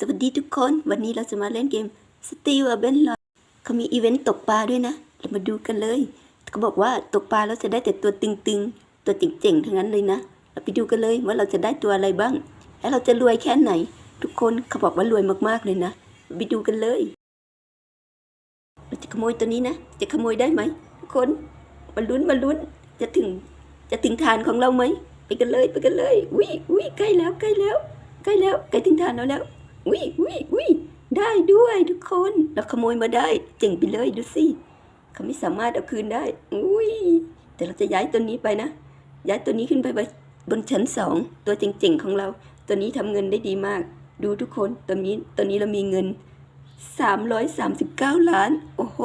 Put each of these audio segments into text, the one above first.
สวัสดีทุกคน วันนี้เราจะมาเล่นเกม Steel a b e n l o t เขามีอีเวนต์ตกปลาด้วยนะ เรามาดูกันเลยเขาบอกว่าตกปลาแล้วจะได้แต่ตัวตึงๆ ตัวเจ๋งๆ ทั้งนั้นเลยนะ เราไปดูกันเลยว่าเราจะได้ตัวอะไรบ้าง และเราจะรวยแค่ไหน ทุกคนเขาบอกว่ารวยมากๆเลยนะ ไปดูกันเลย เราจะขโมยตัวนี้นะ จะขโมยได้ไหมทุกคนมาลุ้นมาลุ้น จะถึง จะถึงฐานของเราไหม ไปกันเลยไปกันเลยวิวิใกล้แล้วใกล้แล้วใกล้แล้วใกล้ถึงฐานเราแล้ว วิวิวิได้ด้วยทุกคนเราขโมยมาได้ เจ๋งไปเลยดูสิเขาไม่สามารถเอาคืนได้อุ้ยแต่เราจะย้ายตัวนี้ไปนะ ย้ายตัวนี้ขึ้นไปไว้บนชั้นสองตัวเจ๋งๆของเรา ตัวนี้ทำเงินได้ดีมาก ดูทุกคนตัวนี้ตัวนี้เรามีเงิน 339 ล้าน โอ้โห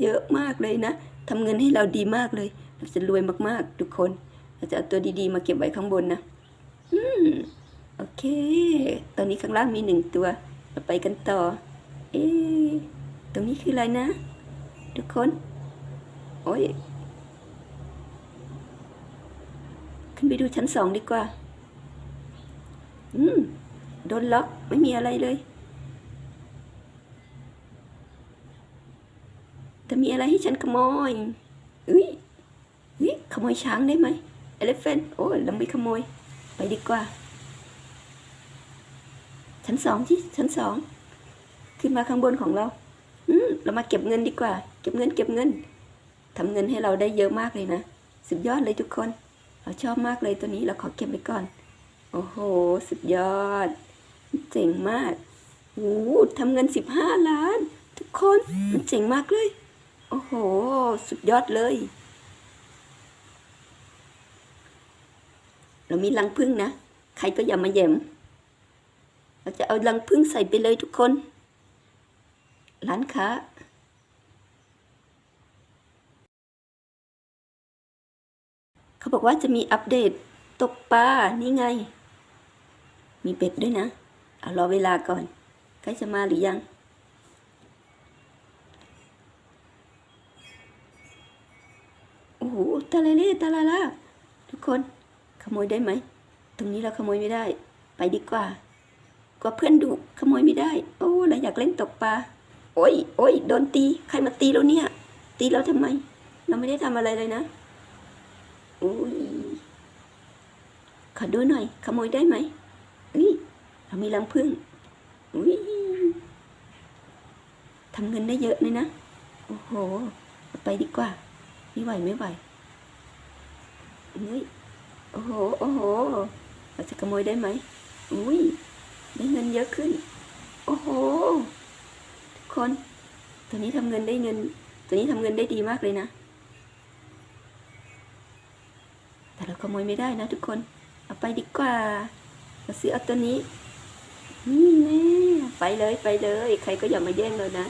เยอะมากเลยนะทำเงินให้เราดีมากเลย เราจะรวยมากๆ ทุกคน เราจะเอาตัวดีๆ มาเก็บไว้ข้างบนนะ อืม โอเค ตอนนี้ข้างล่างมีหนึ่งตัว เราไปกันต่อ เอ๊ตรงนี้คืออะไรนะ ทุกคน โอ้ย ขึ้นไปดูชั้นสองดีกว่า อืม โดนล็อก ไม่มีอะไรเลยจะมีอะไรให้ฉันขโมยอุ้ยอุ้ยขโมยช้างได้ไหมเอลิเฟนโอ้ยเราไม่ขโมย ไปดีกว่า ชั้นสองที่ชั้นสองขึ้นมาข้างบนของเรา อืมเรามาเก็บเงินดีกว่า เก็บเงิน เก็บเงินทำเงินให้เราได้เยอะมากเลยนะ สุดยอดเลยทุกคน เราชอบมากเลยตัวนี้เราขอเก็บไว้ก่อน โอ้โห สุดยอด เจ๋งมากโอ้โหทำเงินสิบห้าล้าน ทุกคนมันเจ๋งมากเลย โอ้โห สุดยอดเลย เรามีรังพึ่งนะ ใครก็อย่ามาแหย่ม เราจะเอารังพึ่งใส่ไปเลยทุกคน ร้านค้า เขาบอกว่าจะมีอัปเดตตกปลา นี่ไง มีเป็ดด้วยนะ เอารอเวลาก่อน ใกล้จะมาหรือยังโอ้โหตาลาเล่ตาลาล่าทุกคน ขโมยได้ไหม ตรงนี้เราขโมยไม่ได้ ไปดีกว่า กว่าเพื่อนดุขโมยไม่ได้ โอ้เราอยากเล่นตกปลาโอ้ยโอ้ยโดนตีใครมาตีเราเนี่ย ตีเราทำไม เราไม่ได้ทำอะไรเลยนะโอ้ยขอดูหน่อย ขโมยได้ไหมอุ้ยเรามีรังผึ้งอุ้ยทำเงินได้เยอะเลยนะโอ้โห ไปดีกว่าไม่ไหวไม่ไหวเฮ้ยโอ้โหโอ้โหเราจะขโมยได้ไหมอุ้ย ได้เงินเยอะขึ้น โอ้โห ทุกคน ตัวนี้ทำเงินได้เงิน ตัวนี้ทำเงินได้ดีมากเลยนะ แต่เราขโมยไม่ได้นะทุกคน เอาไปดีกว่าเราซื้อเอาตัวนี้ นี่แน่ไปเลยไปเลย ใครก็อย่ามาแย่งเรานะ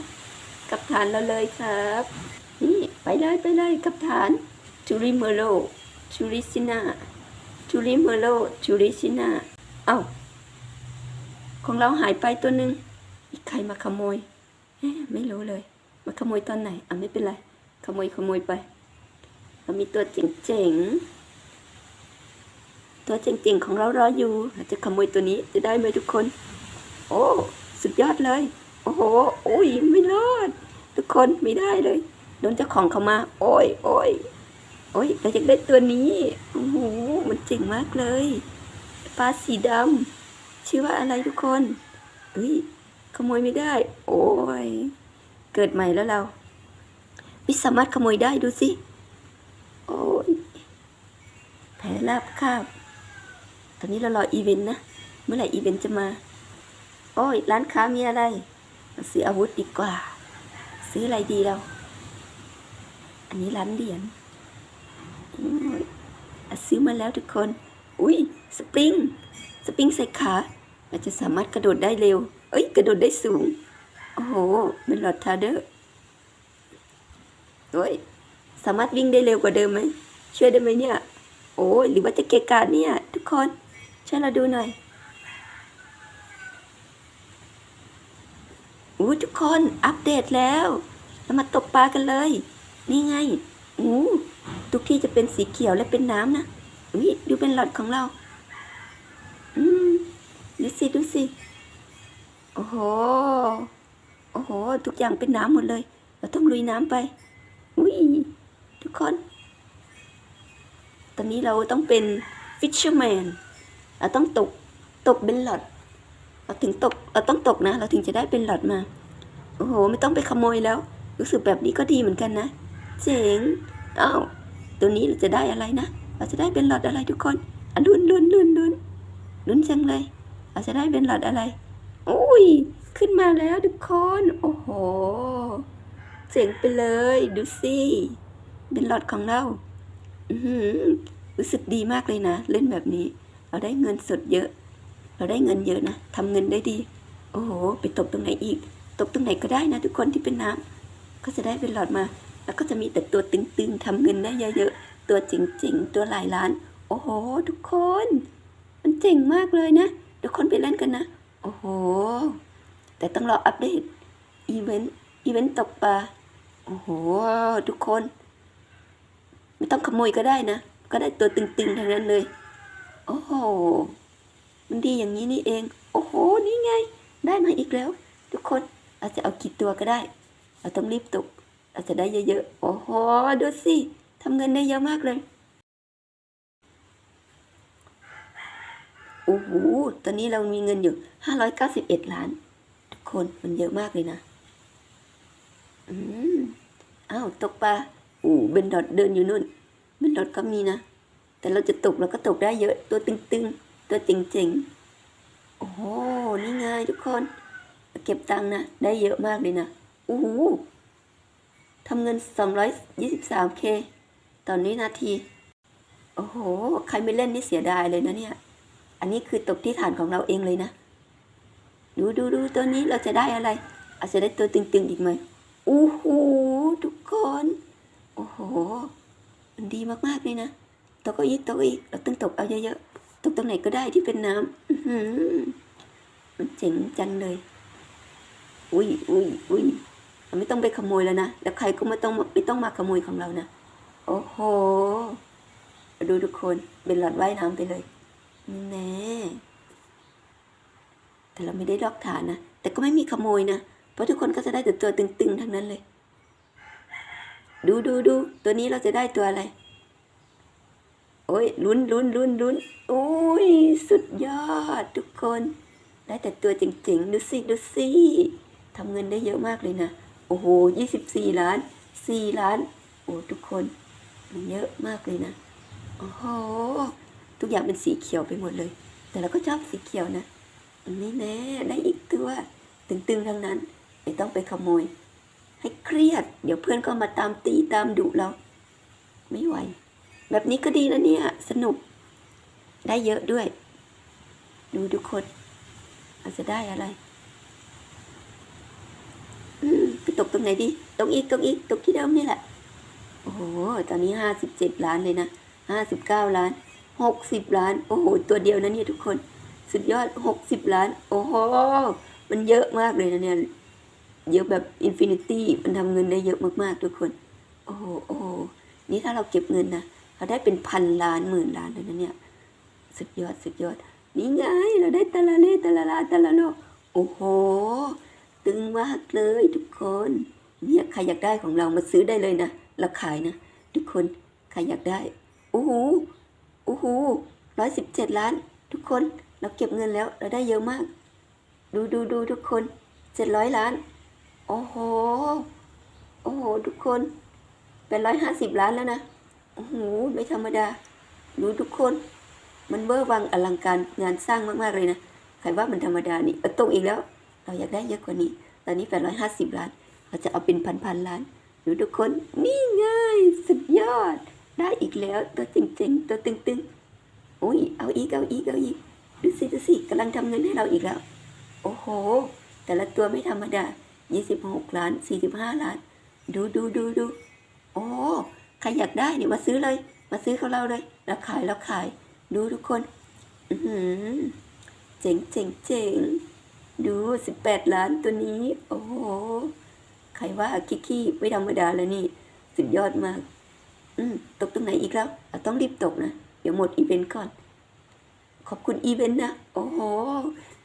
กับฐานเราเลยครับ นี่ไปเลยไปเลยกับฐานจูริเมโลจูริซินาจูริเมโลจูริซินาเอ้า ของเราหายไปตัวหนึ่งอีกใครมาขโมยไม่รู้เลย มาขโมยตอนไหนอะไม่เป็นไร ขโมยขโมยไป เรามีตัวเจ๋งๆ ตัวเจ๋งๆของเรารออยู่เราจะขโมยตัวนี้จะได้ไหมทุกคน โอ้ สุดยอดเลย โอ้โห โอ้ยไม่รอด ทุกคนไม่ได้เลย โดนเจ้าของเขามา โอ้ยโอ้ยโอ้ยเราอยากได้ตัวนี้ โอ้โห มันเจ๋งมากเลย ปลาสีดำ ชื่อว่าอะไรทุกคนเฮ้ยขโมยไม่ได้ โอ้ย เกิดใหม่แล้วเรา ไม่สามารถขโมยได้ดูสิ โอ้ย แผลราบคาบ ตอนนี้เรารออีเวนต์นะ เมื่อไหร่อีเวนต์จะมา โอ้ย ร้านค้ามีอะไร ซื้ออาวุธดีกว่า ซื้ออะไรดีเรา อันนี้ร้านเหรียญอ้ยอะซื้อมาแล้วทุกคน อุ้ย สปริง สปริงใส่ขา เราจะสามารถกระโดดได้เร็ว เอ้ย กระโดดได้สูง โอ้โหเป็นหลอดทาเดอร์โอ้ย สามารถวิ่งได้เร็วกว่าเดิมไหม ช่วยได้ไหมเนี่ย โอ้ยหรือว่าจะเกะกะเนี่ย ทุกคน ช่วยเราดูหน่อยอู้ทุกคนอัปเดตแล้วเรามาตกปลากันเลย นี่ไงอู้ทุกที่จะเป็นสีเขียวและเป็นน้ำนะอุ้ยดูเป็นหลอดของเรา ดูสิดูสิ โอ้โห โอ้โห ทุกอย่างเป็นน้ำหมดเลย เราต้องลุยน้ำไป อุ้ย ทุกคน ตอนนี้เราต้องเป็น fisherman เราต้องตก ตกเป็นหลอด เราถึงตก เราต้องตกนะ เราถึงจะได้เป็นหลอดมา โอ้โห ไม่ต้องไปขโมยแล้ว รู้สึกแบบนี้ก็ดีเหมือนกันนะ เจ๋งอ้าวตัวนี้เราจะได้อะไรนะ เราจะได้เป็นหลอดอะไรทุกคนอะลุ้นลุ้นลุ้นลุ้นลุ้นจังเลย เราจะได้เป็นหลอดอะไร อุ้ย ขึ้นมาแล้วทุกคน โอ้โห เจ๋งไปเลย ดูสิเป็นหลอดของเราอือหือรู้สึกดีมากเลยนะ เล่นแบบนี้ เราได้เงินสดเยอะ เราได้เงินเยอะนะทำเงินได้ดี โอ้โห ไปตกตรงไหนอีก ตกตรงไหนก็ได้นะ ทุกคนที่เป็นน้ำก็จะได้เป็นหลอดมา แล้วก็จะมีแต่ตัวตึงๆทำเงินได้เยอะๆ ตัวจริงๆ ตัวหลายล้าน โอ้โห ทุกคน มันเจ๋งมากเลยนะ ทุกคนไปเล่นกันนะ โอ้โห แต่ต้องรออัปเดตอีเวนต์อีเวนต์ตกปลาโอ้โห ทุกคน ไม่ต้องขโมยก็ได้นะ ก็ได้ตัวตึงๆทั้งนั้นเลย โอ้โห มันดีอย่างนี้นี่เอง โอ้โห นี่ไง ได้มาอีกแล้ว ทุกคนเราจจะเอากี่ตัวก็ได้ เราต้องรีบตกเราจะได้เยอะๆ โอ้โห ดูสิทำเงินได้เยอะมากเลย โอ้โหตอนนี้เรามีเงินอยู่ห้าร้อยเก้าสิบเอ็ดล้าน ทุกคนมันเยอะมากเลยนะ อืมอ้าวตกปลาโอ้เบนดอดเดินอยู่นู่น เบนดอดก็มีนะ แต่เราจะตกเราก็ตกได้เยอะ ตัวตึงๆ ตัวเจ๋งๆ โอ้โห นี่ไงทุกคน เก็บตังค์นะ ได้เยอะมากเลยนะ โอ้โหทำเงิน 223k ตอนนี้นาที โอ้โห ใครไม่เล่นนี่เสียดายเลยนะเนี่ย อันนี้คือตกที่ฐานของเราเองเลยนะ ดูดูดูตัวนี้เราจะได้อะไร อาจจะได้ตัวตึงๆอีกไหมโอ้โหทุกคน โอ้โห มันดีมากๆเลยนะตกก็อีกตกอีกเราต้องตกเอาเยอะๆ ตกตรงไหนก็ได้ที่เป็นน้ำมันเจ๋งจังเลย อุ้ยอุ้ยอุ้ยเราไม่ต้องไปขโมยแล้วนะ แล้วใครก็ไม่ต้องไม่ต้องมาขโมยของเรานะ โอ้โห ดูทุกคน เป็นหลอดว่ายน้ำไปเลย แน่แต่เราไม่ได้ลอกฐานนะ แต่ก็ไม่มีขโมยนะ เพราะทุกคนก็จะได้แต่ตัวตึงๆ ทั้งนั้นเลย ดูดูดู ตัวนี้เราจะได้ตัวอะไร โอ้ยลุ้นลุ้นลุ้นลุ้นโอ้ย สุดยอดทุกคน ได้แต่ตัวจริงๆ ดูสิดูสิทำเงินได้เยอะมากเลยนะ โอ้โหยี่สิบสี่ล้านสี่ล้าน โอ้ทุกคน มันเยอะมากเลยนะ โอ้โห ทุกอย่างเป็นสีเขียวไปหมดเลย แต่เราก็ชอบสีเขียวนะอันนี้แน่ได้อีกตัวตึงๆทั้งนั้นไม่ต้องไปขโมย ให้เครียด เดี๋ยวเพื่อนก็มาตามตีตามดุเรา ไม่ไหว แบบนี้ก็ดีแล้วเนี่ย สนุก ได้เยอะด้วย ดูทุกคนอาจจะได้อะไรอืมไปตกตรงไหนดีตกอีกตกอีกตกที่เดิมนี่แหละ โอ้โห ตอนนี้ห้าสิบเจ็ดล้านเลยนะห้าสิบเก้าล้าน หกสิบล้าน โอ้โห ตัวเดียวนะเนี่ยทุกคน สุดยอดหกสิบล้าน โอ้โห มันเยอะมากเลยนะเนี่ย เยอะแบบอินฟินิตี้ มันทำเงินได้เยอะมากๆ ทุกคน โอ้โห โอ้โห นี่ถ้าเราเก็บเงินนะเราได้เป็นพันล้านหมื่นล้านเลยนะเนี่ย สุดยอด สุดยอด นี่ไง เราได้ตะละเล่ตะละลาตะละโลโอ้โห ตึงมากเลยทุกคน เนี่ยใครอยากได้ของเรามาซื้อได้เลยนะ เราขายนะ ทุกคน ใครอยากได้ โอ้โห อ้โหร้อยสิบเจ็ดล้าน ทุกคนเราเก็บเงินแล้วเราได้เยอะมาก ดูดูดูทุกคนเจ็ดร้อยล้าน โอ้โห โอ้โห ทุกคนเป็นร้อยห้าสิบล้านแล้วนะโอ้โหไม่ธรรมดา ดูทุกคน มันเบอร์วังอลังการงานสร้างมากๆเลยนะใครว่ามันธรรมดานี่ตรงอีกแล้ว เราอยากได้เยอะกว่านี้ ตอนนี้แปดร้อยห้าสิบล้าน เราจะเอาเป็นพันพันล้าน ดูทุกคน นี่ไงสุดยอด ได้อีกแล้วตัวจริงๆตัวตึงๆโอ้ยเอาอีกเอาอีกเอาอีกดูสิดูสิกำลังทำเงินให้เราอีกแล้ว โอ้โห แต่ละตัวไม่ธรรมดายี่สิบหกล้านสี่สิบห้าล้าน ดูดูดูดูโอ้ใครอยากได้เนี่ยมาซื้อเลย มาซื้อของเราเลยเราขายเราขาย ดูทุกคนอือหือเจ๋งเจ๋งเจ๋งดูสิบแปดล้านตัวนี้ โอ้โห ใครว่าคิกกี้ไม่ธรรมดาเลยนี่ สุดยอดมาก อืมตกตรงไหนอีกแล้วต้องรีบตกนะ เดี๋ยวหมดอีเวนต์ก่อน ขอบคุณอีเวนต์นะ โอ้โห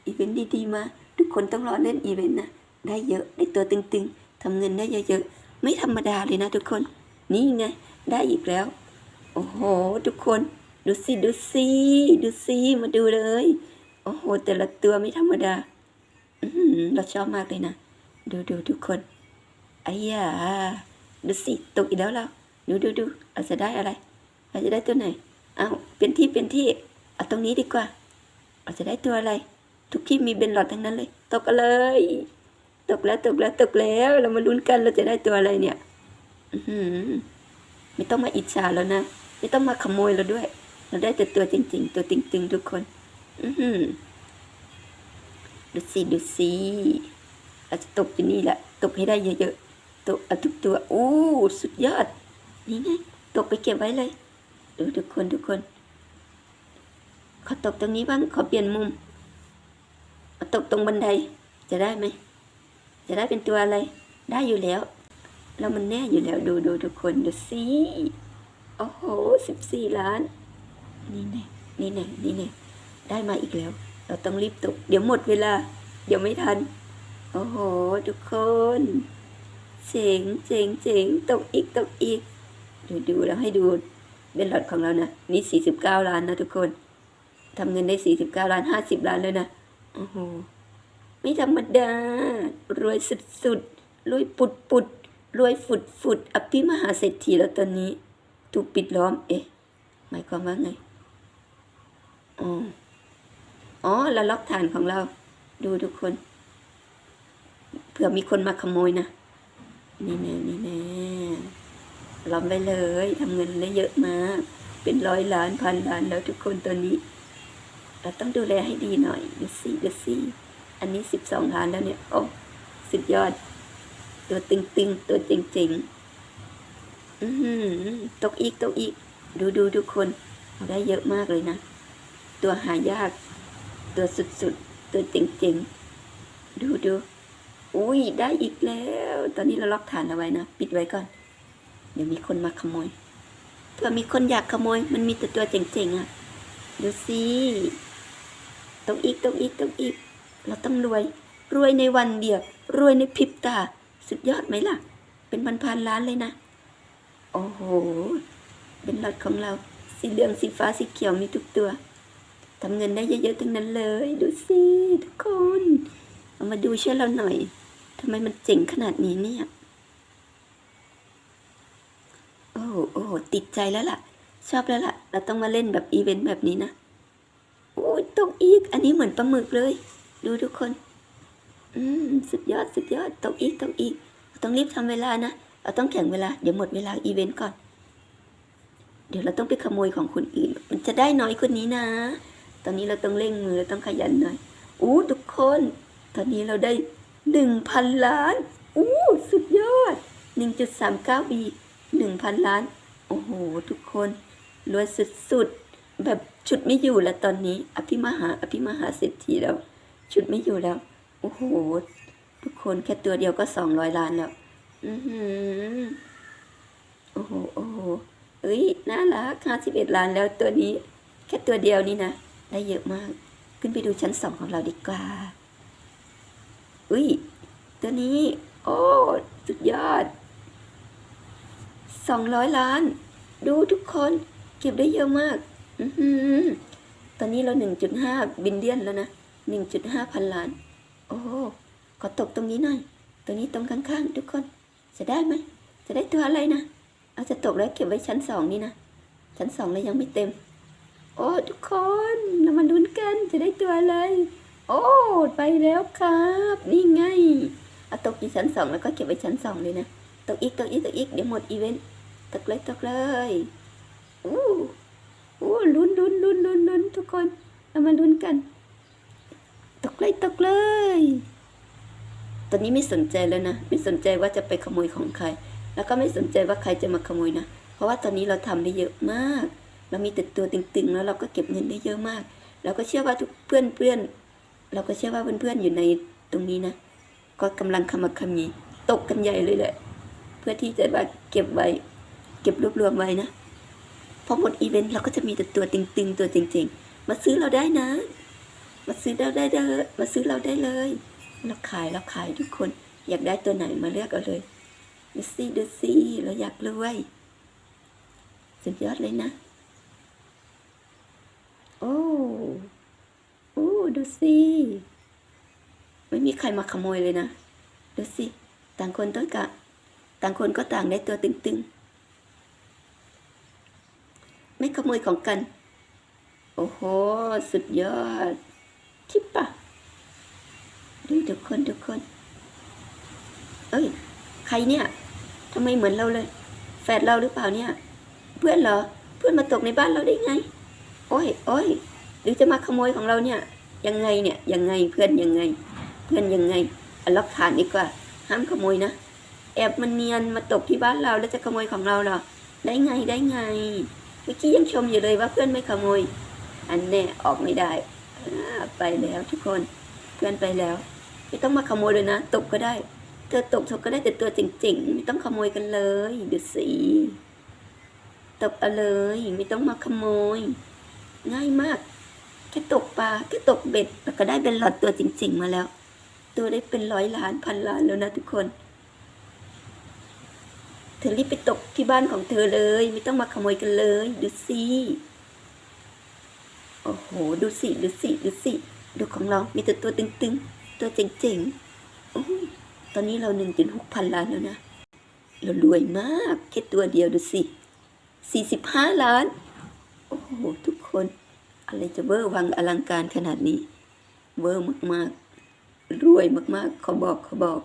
อีเวนต์ดีๆมา ทุกคนต้องรอเล่นอีเวนต์นะ ได้เยอะ ได้ตัวตึงๆทำเงินได้เยอะๆ ไม่ธรรมดาเลยนะทุกคน นี่ไง ได้อีกแล้ว โอ้โห ทุกคน ดูสิ ดูสิ ดูสิ มาดูเลย โอ้โห แต่ละตัวไม่ธรรมดา อือหือเราชอบมากเลยนะ ดูดูทุกคนไอ้ยาดูสิ ตกอีกแล้วเรา ดูดูดูเราจะได้อะไรเราจะได้ตัวไหนเอาเปลี่ยนที่เปลี่ยนที่เอาตรงนี้ดีกว่าเราจะได้ตัวอะไร ทุกที่มีเบนหลอดทั้งนั้นเลย ตกกันเลย ตกแล้วตกแล้วตกแล้ว เรามาลุ้นกันเราจะได้ตัวอะไรเนี่ย อือหือไม่ต้องมาอิจฉาแล้วนะ ไม่ต้องมาขโมยเราด้วย เราได้แต่ตัวจริง ๆ ตัวตึงๆ ทุกคน อือหือดูสิดูสิเราจะตกอยู่นี่แหละ ตกให้ได้เยอะๆ ตกเอาทุกตัวโอ้สุดยอด นี่ไงตกไปเก็บไว้เลย ดูทุกคนทุกคน ขอตกตรงนี้บ้าง ขอเปลี่ยนมุมตกตรงบันได จะได้ไหม จะได้เป็นตัวอะไร ได้อยู่แล้วแล้วมันแน่อยู่แล้ว ดูดูทุกคนดูสิ โอ้โหสิบสี่ล้าน นี่แน่นี่แน่นี่แน่ได้มาอีกแล้ว เราต้องรีบตก เดี๋ยวหมดเวลา เดี๋ยวไม่ทัน โอ้โห ทุกคน เจ๋งเจ๋งเจ๋งตกอีกตกอีก ดูดูแล้วให้ดูเป็นหลอดของเรานะนี่สี่สิบเก้าล้านนะทุกคนทำเงินได้สี่สิบเก้าล้านห้าสิบล้านเลยนะโอ้โหไม่ธรรมดารวยสุดสุดๆรวยปุดปุดๆรวยฝุดฝุดๆอภิมหาเศรษฐีแล้วตอนนี้ถูกปิดล้อม เอ๊ะหมายความว่าไงอ๋ออ๋อแล้วล็อกฐานของเรา ดูทุกคนเผื่อมีคนมาขโมยนะ นี่แน่นี่แน่ ล้อมไว้เลยทำเงินได้เยอะมากเป็นร้อยล้านพันล้านแล้วทุกคนตอนนี้ เราต้องดูแลให้ดีหน่อยดูสิดูสิอันนี้สิบสองล้านแล้วเนี่ยโอ้สุดยอด ตัวตึงๆตัวเจ๋งๆ อือหือตกอีกตกอีก ดูดูทุกคนได้เยอะมากเลยนะ ตัวหายาก ตัวสุดๆ ตัวเจ๋งๆ ดูดูอุ้ยได้อีกแล้ว ตอนนี้เราล็อกฐานเอาไว้นะ ปิดไว้ก่อน ดี๋ยวมีคนมาขโมยเผื่อมีคนอยากขโมย มันมีแต่ตัวเจ๋งๆอะ ดูสิตกอีกตกอีกตกอีก เราต้องรวย รวยในวันเดียวรวยในพริบตา สุดยอดไหมล่ะ เป็นพันพันๆล้านเลยนะ โอ้โห เป็นหลอดของเรา สีเหลืองสีฟ้าสีเขียวมีทุกตัวทำเงินได้เยอะๆทั้งนั้นเลย ดูสิทุกคน เอามาดูช่วยเราหน่อยทำไมมันเจ๋งขนาดนี้เนี่ย โอ้โอ้โหติดใจแล้วล่ะ ชอบแล้วล่ะ เราต้องมาเล่นแบบอีเวนต์แบบนี้นะโอ้ยตกอีก อันนี้เหมือนปลาหมึกเลย ดูทุกคน อืมสุดยอดสุดยอดตกอีกตกอีกเราต้องรีบทำเวลานะ เราต้องแข่งเวลา เดี๋ยวหมดเวลาอีเวนต์ก่อน เดี๋ยวเราต้องไปขโมยของคนอื่น มันจะได้น้อยกว่านี้นะ ตอนนี้เราต้องเร่งมือเราต้องขยันหน่อย อู้ทุกคน ตอนนี้เราได้หนึ่งพันล้าน อู้สุดยอดหนึ่งจุดสามเก้าบี หนึ่งพันล้าน โอ้โห ทุกคนรวยสุดๆ แบบชุดไม่อยู่แล้วตอนนี้ อภิมหา อภิมหาเศรษฐีแล้ว ชุดไม่อยู่แล้ว โอ้โห ทุกคนแค่ตัวเดียวก็สองร้อยล้านแล้ว อือหือโอ้โห โอ้โหเอ้ย น่ารักห้าสิบเอ็ดล้านแล้วตัวนี้ แค่ตัวเดียวนี่นะ ได้เยอะมาก ขึ้นไปดูชั้นสองของเราดีกว่า อุ้ย ตัวนี้ โอ้ สุดยอด สองร้อยล้าน ดูทุกคนเก็บได้เยอะมากอตอนนี้เราหนึ่งจุดห้าบิลเลียนแล้วนะหนึ่งจุดห้าพันล้าน โอ้ขอตกตรงนี้หน่อย ตรงนี้ตรงข้างๆ ทุกคน จะได้ไหม จะได้ตัวอะไรนะ เอาจะตกแล้วเก็บไว้ชั้นสองนี่นะ ชั้นสองเลยยังไม่เต็ม โอ้ทุกคน เรามาลุ้นกัน จะได้ตัวอะไร โอ้ไปแล้วครับ นี่ไง เอาตกที่ชั้นสองแล้วก็เก็บไว้ชั้นสองเลยนะ ตกอีกตกอีกตกอีกเดี๋ยวหมดอีเวนต์ตกเลยตกเลยอู้อู้ลุ้นลุ้นลุ้นลุ้นลุ้นทุกคนเรามาลุ้นกัน ตกเลยตกเลย ตอนนี้ไม่สนใจแล้วนะ ไม่สนใจว่าจะไปขโมยของใคร แล้วก็ไม่สนใจว่าใครจะมาขโมยนะ เพราะว่าตอนนี้เราทำได้เยอะมาก เรามีแต่ตัวตึงๆ แล้วเราก็เก็บเงินได้เยอะมาก เราก็เชื่อว่าทุกเพื่อนเพื่อนเราก็เชื่อว่าเพื่อนๆอยู่ในตรงนี้นะ ก็กำลังขมักขมีตกกันใหญ่เลยแหละ เพื่อที่จะมาเก็บไว้ เก็บรวบรวมไว้นะ พอหมดอีเวนต์เราก็จะมีแต่ตัวตึงๆ ตัวจริงๆ มาซื้อเราได้นะ มาซื้อเราได้เลยมาซื้อเราได้เลยเราขายเราขายทุกคน อยากได้ตัวไหนมาเลือกเอาเลยดูสิดูสิเราอยากรวยสุดยอดเลยนะ โอ้โอ้ดูสิไม่มีใครมาขโมยเลยนะ ดูสิ ต่างคนต้องกะ ต่างคนก็ต่างได้ตัวตึงๆ ไม่ขโมยของกัน โอ้โห สุดยอด คิดปะดูทุกคนทุกคน เอ้ย ใครเนี่ยทำไมเหมือนเราเลย แฟนเราหรือเปล่าเนี่ย เพื่อนเหรอ เพื่อนมาตกในบ้านเราได้ไง โอ้ยโอ้ยหรือจะมาขโมยของเราเนี่ย ยังไงเนี่ย ยังไงเพื่อนยังไง เพื่อนยังไงอล็อกฐานดีกว่า ห้ามขโมยนะ อบมันเนียนมาตกที่บ้านเราแล้วจะขโมยของเราเหรอ ได้ไงได้ไงเมื่อกี้ยังชมอยู่เลยว่าเพื่อนไม่ขโมย อันแน่ออกไม่ได้ ไปแล้วทุกคนเพื่อนไปแล้ว ไม่ต้องมาขโมยเลยนะ ตกก็ได้ เธอตกเธอก็ได้แต่ตัวจริงๆ ไม่ต้องขโมยกันเลยดูสิตกเอาเลยไม่ต้องมาขโมย ง่ายมาก แค่ตกปลาแค่ตกเบ็ดแล้วก็ได้เป็นหลอดตัวจริง ๆ มาแล้ว ตัวได้เป็นร้อยล้านพันล้านแล้วนะทุกคน เธอรีบไปตกที่บ้านของเธอเลย ไม่ต้องมาขโมยกันเลย ดูสิโอ้โห ดูสิดูสิดูสิดูของเรา มีแต่ตัวตึงๆ ตัวเจ๋งๆโอ้ยตอนนี้เราหนึ่งจุดหกพันล้านแล้วนะ เรารวยมากแค่ตัวเดียวดูสิสี่สิบห้าล้าน โอ้โห ทุกคน อะไรจะเวอร์วังอลังการขนาดนี้ เวอร์มากๆ รวยมากๆเขาบอกเขาบอก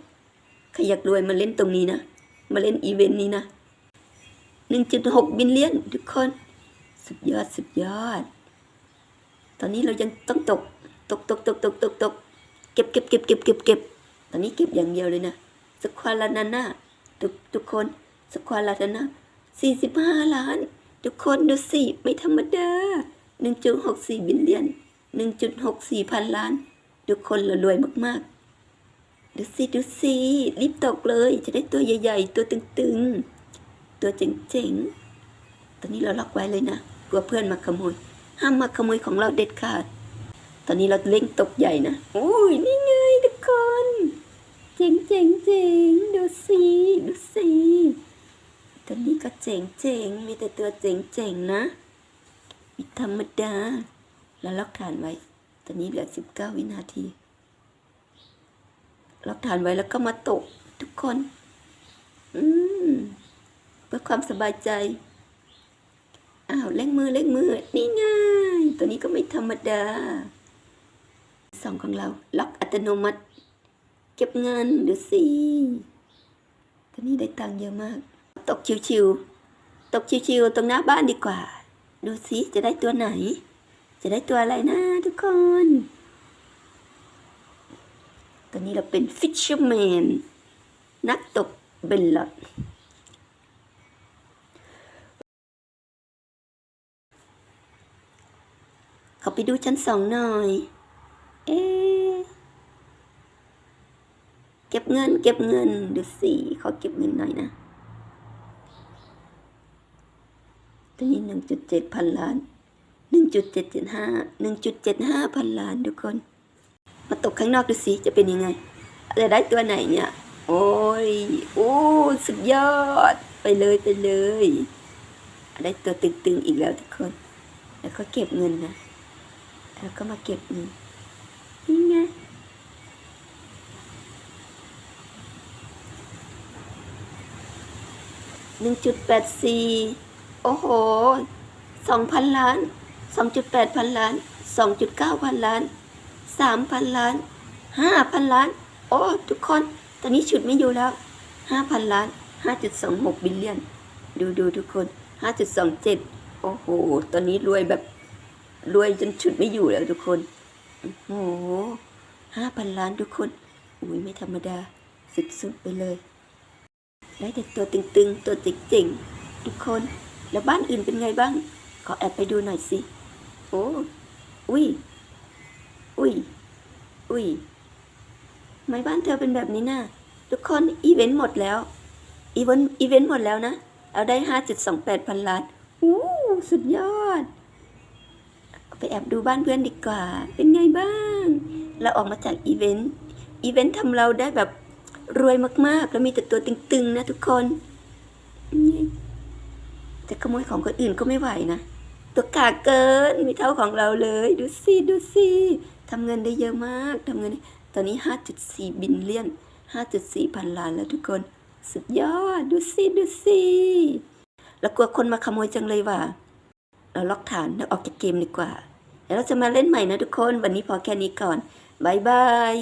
ใครอยากรวยมาเล่นตรงนี้นะ มาเล่นอีเวนต์นี้นะหนึ่งจุดหกบิลเลียนทุกคน สุดยอดสุดยอด ตอนนี้เรายังต้องตก ตกตกตกตกตกตกเก็บเก็บเก็บเก็บเก็บเก็บตอนนี้เก็บอย่างเดียวเลยนะสควาลานาน่าทุกทุกคนสควาลานาน่าสี่สิบห้าล้าน ทุกคนดูสิไม่ธรรมดาหนึ่งจุดหกสี่บิลเลียนหนึ่งจุดหกสี่พันล้าน ทุกคนเรารวยมากๆ ดูสิดูสิรีบตกเลย จะได้ตัวใหญ่ๆ ตัวตึงๆ ตัวเจ๋งๆ ตอนนี้เราล็อกไว้เลยนะกลัวเพื่อนมาขโมย ห้ามมาขโมยของเราเด็ดขาด ตอนนี้เราเล่งตกใหญ่นะโอ้ยนี่ไงทุกคน เจ๋งเจ๋งเจ๋งดูสิดูสิตอนนี้ก็เจ๋งเจ๋งมีแต่ตัวเจ๋งเจ๋งนะธรรมดา แล้วล็อกฐานไว้ ตอนนี้เหลือสิบเก้าวินาที ล็อกฐานไว้แล้วก็มาตกทุกคน อืมเพื่อความสบายใจ อ้าวเล่งมือเล่งมือ นี่ไงตัวนี้ก็ไม่ธรรมดาสองของเรา ล็อกอัตโนมัติ เก็บเงินดูสิตัวนี้ได้ตังค์เยอะมาก ตกชิวๆตกชิวๆตรงหน้าบ้านดีกว่า ดูสิจะได้ตัวไหน จะได้ตัวอะไรนะทุกคน ตอนนี้เราเป็น fisherman นักตกเบลลอดเขาไปดูชั้นสองหน่อย เอ๊เก็บเงิน เก็บเงิน ดูสิเขาเก็บเงินหน่อยนะตอนนี้หนึ่งจุดเจ็ดพันล้านหนึ่งจุดเจ็ดเจ็ดห้าหนึ่งจุดเจ็ดห้าพันล้านทุกคน มาตกข้างนอกดูสิจะเป็นยังไงจะได้ตัวไหนเนี่ย โอ้ยโอ้สุดยอด ไปเลยไปเลย ได้ตัวตึงๆอีกแล้วทุกคน แล้วก็เก็บเงินนะ แล้วก็มาเก็บเงินนี่ไงหนึ่งจุดแปดสี่โอ้โหสองพันล้านสองจุดแปดพันล้านสองจุดเก้าพันล้าน สามพันล้านห้าพันล้าน โอ้ ทุกคน ตอนนี้ฉุดไม่อยู่แล้วห้าพันล้านห้าจุดสองหกบิลเลียน ดูดูทุกคนห้าจุดสองเจ็ดโอ้โห ตอนนี้รวยแบบรวยจนฉุดไม่อยู่แล้วทุกคน โอ้โหห้าพันล้านทุกคน อุ้ยไม่ธรรมดา สุดๆไปเลย ได้แต่ตัวตึงๆ ตัวเจ๋งๆ ทุกคน แล้วบ้านอื่นเป็นไงบ้าง ขอแอบไปดูหน่อยสิ โอ้ อุ้ย อุ้ย อุ้ยทำไมบ้านเธอเป็นแบบนี้น่ะ ทุกคนอีเวนต์หมดแล้ว อีเวนต์อีเวนต์หมดแล้วนะ เอาได้ห้าจุดสองแปดพันล้านอู้สุดยอด ไปแอบดูบ้านเพื่อนดีกว่า เป็นไงบ้าง เราออกมาจากอีเวนต์ อีเวนต์ทำเราได้แบบรวยมากๆ แล้วมีแต่ตัวตึงๆ นะทุกคนจะขโมยของคนอื่นก็ไม่ไหวนะ ตัวกาเกินไม่เท่าของเราเลย ดูสิ ดูสิ ทำเงินได้เยอะมากทำเงิน ตอนนี้ 5.4 บิลเลียน 5.4 พันล้านแล้วทุกคน สุดยอด ดูสิดูสิแล้วกลัวคนมาขโมยจังเลยว่ะ เราล็อกฐานแล้วออกจากเกมดีกว่า แล้วเราจะมาเล่นใหม่นะทุกคน วันนี้พอแค่นี้ก่อนบายบาย